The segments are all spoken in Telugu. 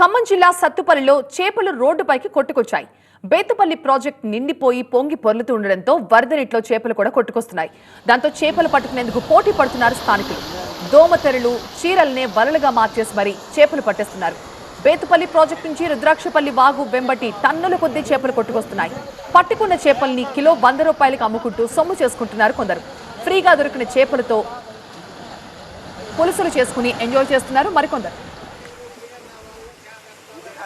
ఖమ్మం జిల్లా సత్తుపల్లిలో చేపలు రోడ్డుపైకి కొట్టుకొచ్చాయి. బేతుపల్లి ప్రాజెక్ట్ నిండిపోయి పొంగి పొర్లుతూ ఉండడంతో వరద నీటిలో చేపలు కూడా కొట్టుకొస్తున్నాయి. దాంతో చేపలు పట్టుకునేందుకు పోటీ పడుతున్నారు స్థానికులు. దోమతెరలు చీరల్నే వలలుగా మార్చేసి మరీ చేపలు పట్టేస్తున్నారు. బేతుపల్లి ప్రాజెక్టు నుంచి రుద్రాక్షపల్లి వాగు వెంబటి టన్నుల కొద్దీ చేపలు కొట్టుకొస్తున్నాయి. పట్టుకున్న చేపల్ని కిలో వంద రూపాయలకు అమ్ముకుంటూ సొమ్ము చేసుకుంటున్నారు కొందరు. ఫ్రీగా దొరికిన చేపలతో పులుసులు చేసుకుని ఎంజాయ్ చేస్తున్నారు మరికొందరు.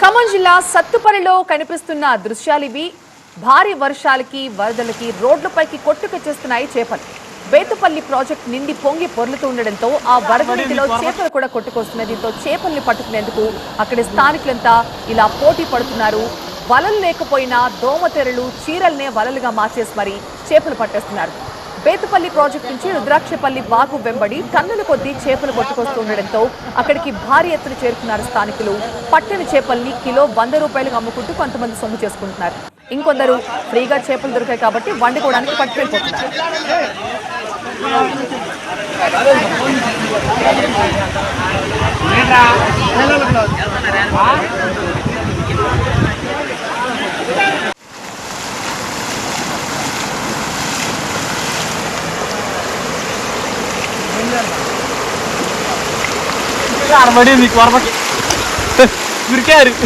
ఖమ్మం జిల్లా సత్తుపల్లిలో కనిపిస్తున్న దృశ్యాలివి భారీ వర్షాలకి వరదలకి రోడ్లపైకి కొట్టుకొచ్చేస్తున్నాయి చేపలు. బేతుపల్లి ప్రాజెక్ట్ నిండి పొంగి పొర్లుతూ ఉండడంతో ఆ వరద నీటిలో చేపలు కూడా కొట్టుకొస్తున్నాయి. దీంతో చేపల్ని పట్టుకునేందుకు అక్కడి స్థానికులంతా ఇలా పోటీ పడుతున్నారు. వలలు లేకపోయినా దోమతెరలు చీరల్నే వలలుగా మార్చేసి మరీ చేపలు పట్టేస్తున్నారు. పేతుపల్లి ప్రాజెక్టు నుంచి రుద్రాక్షపల్లి వాగు వెంబడి టన్నుల కొద్దీ చేపలు కొట్టుకొస్తూ ఉండడంతో అక్కడికి భారీ ఎత్తున చేరుకున్నారు స్థానికులు. పట్టిన చేపల్ని కిలో వంద రూపాయలకు అమ్ముకుంటూ కొంతమంది సొమ్ము చేసుకుంటున్నారు. ఇంకొందరు ఫ్రీగా చేపలు దొరికాయి కాబట్టి వండుకోవడానికి పట్టుకెళ్ళిపోతున్నారు. അറുപടി നിൽക്കും അറുപക്ക് ഇവർക്കാരും